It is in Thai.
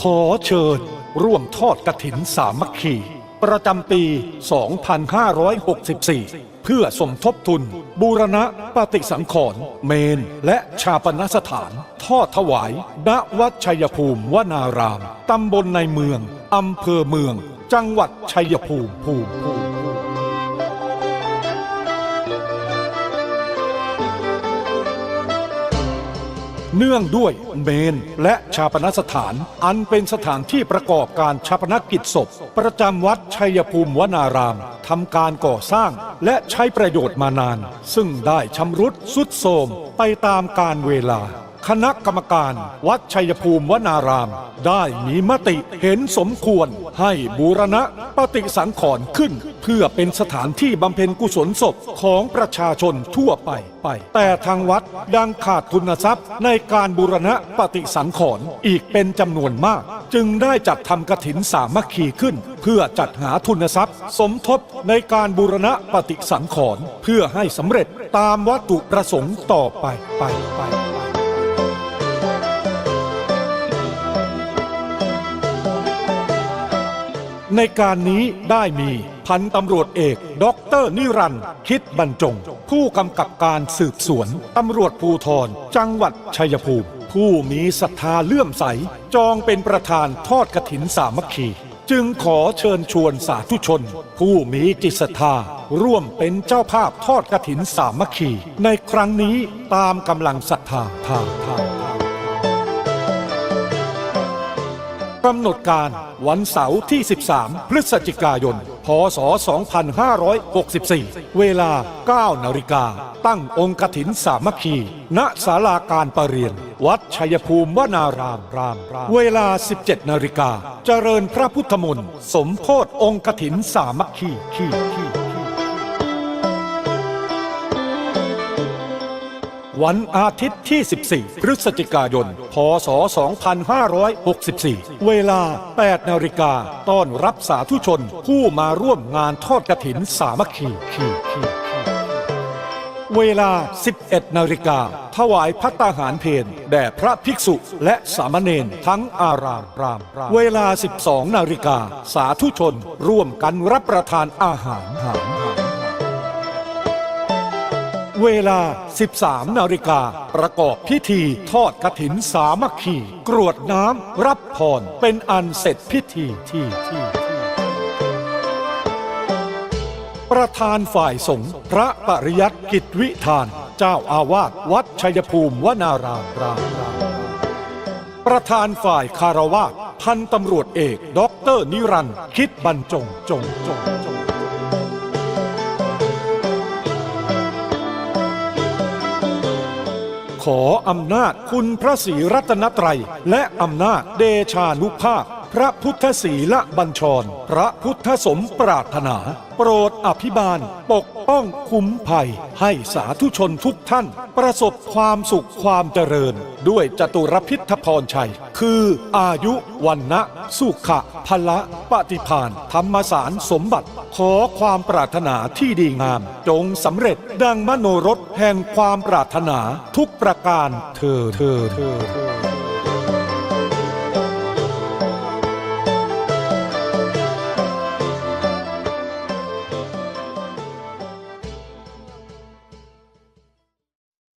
ขอเชิญร่วมทอดกระถินสามัคคี ประจำปี 2564 เพื่อสมทบทุน บูรณะปฏิสังขรณ์เมน และชาปนสถาน ทอดถวายณวัดชัยภูมิวนาราม ตำบลในเมือง อำเภอเมือง จังหวัดชัยภูมิภูมิ เนื่องด้วยเมนและชาปนสถาน อันเป็นสถานที่ประกอบการชาปนกิจศพ ประจำวัดชัยภูมิวนารามทำการก่อสร้างและใช้ประโยชน์มานาน ซึ่งได้ชำรุดสุดโทรมไปตามกาลเวลา คณะกรรมการ วัดชัยภูมิวนาราม ได้มีมติเห็นสมควรให้บูรณะปฏิสังขรณ์ขึ้น เพื่อเป็นสถานที่บำเพ็ญกุศลศพของประชาชนทั่วไปไป แต่ทางวัดยังขาดทุนทรัพย์ในการบูรณะปฏิสังขรณ์อีกเป็นจำนวนมาก จึงได้จัดทำกระถินสามัคคีขึ้น เพื่อจัดหาทุนทรัพย์ สมทบในการบูรณะปฏิสังขรณ์เพื่อให้สำเร็จตามวัตถุประสงค์ต่อไปไปไป ในการนี้ได้มีพันตำรวจเอกด็อกเตอร์นิรันดร์คิดบรรจง ผู้กำกับการสืบสวนตำรวจภูธรจังหวัดชัยภูมิ ผู้มีศรัทธาเลื่อมใส จองเป็นประธานทอดกระถินสามัคคี จึงขอเชิญชวนสาธุชน ผู้มีจิตศรัทธา ร่วมเป็นเจ้าภาพทอดกระถินสามัคคี ในครั้งนี้ตามกำลังศรัทธาทางทาง กำหนดการวันเสาร์ที่ 13 พฤศจิกายน พศ 2564 เวลา 9 นาฬิกา ตั้งองค์กถินสามัคคี ณ ศาลาการประเรียน วัดชัยภูมิวนารามราม เวลา 17 นาฬิกา เจริญพระพุทธมนต์ สมโพธองค์กถินสามัคคี วันอาทิตย์ที่ 14 พฤศจิกายน พศ 2564 เวลา 8 นาฬิกา ต้อนรับสาธุชน ผู้มาร่วมงานทอดกระถินสามัคคีคีคีเวลา 11 นาฬิกา ถวายพัตตาหารเพนแด่พระภิกษุและสามเณรทั้งอารามราม เวลา 12 นาฬิกา สาธุชนร่วมกันรับประทานอาหารหารหาร เวลา 13 นาฬิกา ประกอบพิธีทอดกระถินสามัคคีกรวดน้ำรับพรเป็นอันเสร็จพิธีที่ที่ประธานฝ่ายสงฆ์พระปริยัติกิจวิธาน เจ้าอาวาสวัดชัยภูมิวนารามรามรามประธานฝ่ายคารวาสพันตำรวจเอกด็อกเตอร์นิรันดร์คิดบรรจงจงจง ขออำนาจคุณพระศรีรัตนตรัย และอำนาจเดชานุภาพ พระพุทธศีละบัญชร พระพุทธสมปรารถนา โปรดอภิบาล ปกป้องคุ้มภัย ให้สาธุชนทุกท่าน ประสบความสุขความเจริญ ด้วยจตุรพิทพรชัย คืออายุวันนะสุขะพละปฏิพานธรรมสารสมบัติ ขอความปรารถนาที่ดีงาม จงสำเร็จดังมโนรสแห่งความปรารถนาทุกประการเธอเธอเธอเธอ